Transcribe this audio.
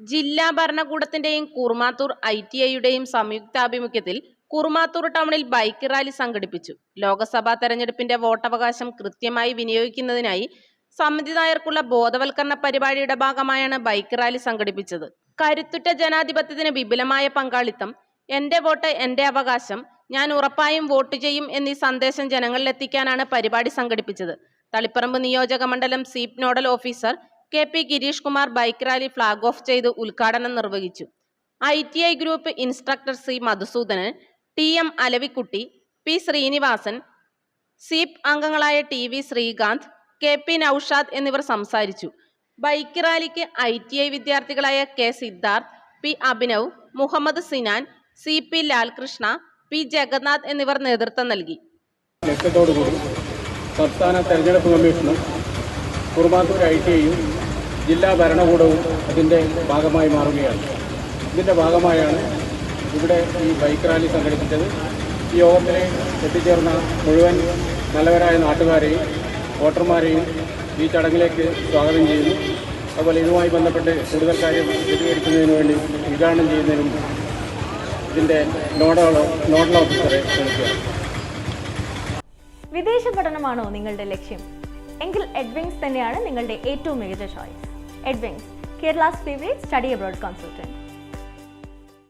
ജില്ലാ ഭരണകൂടത്തിന്റെയും Kurumathur I T ഐയുടെയും സംയുക്താഭിമുഖ്യത്തിൽ കുറുമാത്തൂർ ടൗണിൽ ബൈക്ക് റാലി സംഘടിപ്പിച്ചു. ലോക്സഭാ തെരഞ്ഞെടുപ്പിന്റെ വോട്ടവകാശം കൃത്യമായി വിനിയോഗിക്കുന്നതിനായി സമിതി നായർക്കുള്ള ബോധവൽക്കരണ പരിപാടിയുടെ ഭാഗമായാണ് ബൈക്ക് റാലി സംഘടിപ്പിച്ചത്. കരുത്തുറ്റ ജനാധിപത്യത്തിന് വിപുലമായ പങ്കാളിത്തം എന്റെ വോട്ട് എന്റെ അവകാശം ഞാൻ ഉറപ്പായും വോട്ട് ചെയ്യും എന്നീ സന്ദേശം ജനങ്ങളിലെത്തിക്കാനാണ് പരിപാടി സംഘടിപ്പിച്ചത്. തളിപ്പറമ്പ് നിയോജക മണ്ഡലം SVEEP nodal officer K P Girish Kumar bike rally flag off ചെയ്ത് ഉദ്ഘാടനം നിർവഹിച്ചു. I T I group instructor C Madhusudanan T M Alavikutty P Srinivasan SVEEP അംഗങ്ങളായ T V Srikanth K P Noushad എന്നിവർ സംസാരിച്ചു. ബൈക്ക് റാലിക്ക് I T I വിദ്യാർത്ഥികളായ K Siddharth P Abhinav Muhammad Sinan C P Lalkrishna P Jagannath എന്നിവർ നേതൃത്വം നൽകി. സംസ്ഥാന തെരഞ്ഞെടുപ്പ് കമ്മീഷനും കുറുമാത്തൂർ ഐ ടി ഐയും ജില്ലാ ഭരണകൂടവും അതിന്റെ ഭാഗമായി മാറുകയാണ്. ഇതിന്റെ ഭാഗമായാണ് ഇവിടെ ഈ ബൈക്ക് റാലി സംഘടിപ്പിച്ചത്. ഈ യോഗത്തിൽ എത്തിച്ചേർന്ന മുഴുവൻ നല്ലവരായ നാട്ടുകാരെയും വോട്ടർമാരെയും ഈ ചടങ്ങിലേക്ക് സ്വാഗതം ചെയ്യുന്നു. അതുപോലെ ഇതുമായി ബന്ധപ്പെട്ട് കൂടുതൽ കാര്യം വിശദീകരിക്കുന്നതിന് വേണ്ടി ഉദ്ഘാടനം ചെയ്യുന്നതിനും ഇതിന്റെ നോഡൽ നോഡൽ ഓഫീസറെ ക്ഷണിക്കുകയാണ്. വിദേശ പഠനമാണോ നിങ്ങളുടെ ലക്ഷ്യം? എങ്കിൽ എഡ്വിങ്സ് തന്നെയാണ് നിങ്ങളുടെ ഏറ്റവും മികച്ച choice. Ed Wings, Kerala's favorite study abroad consultant.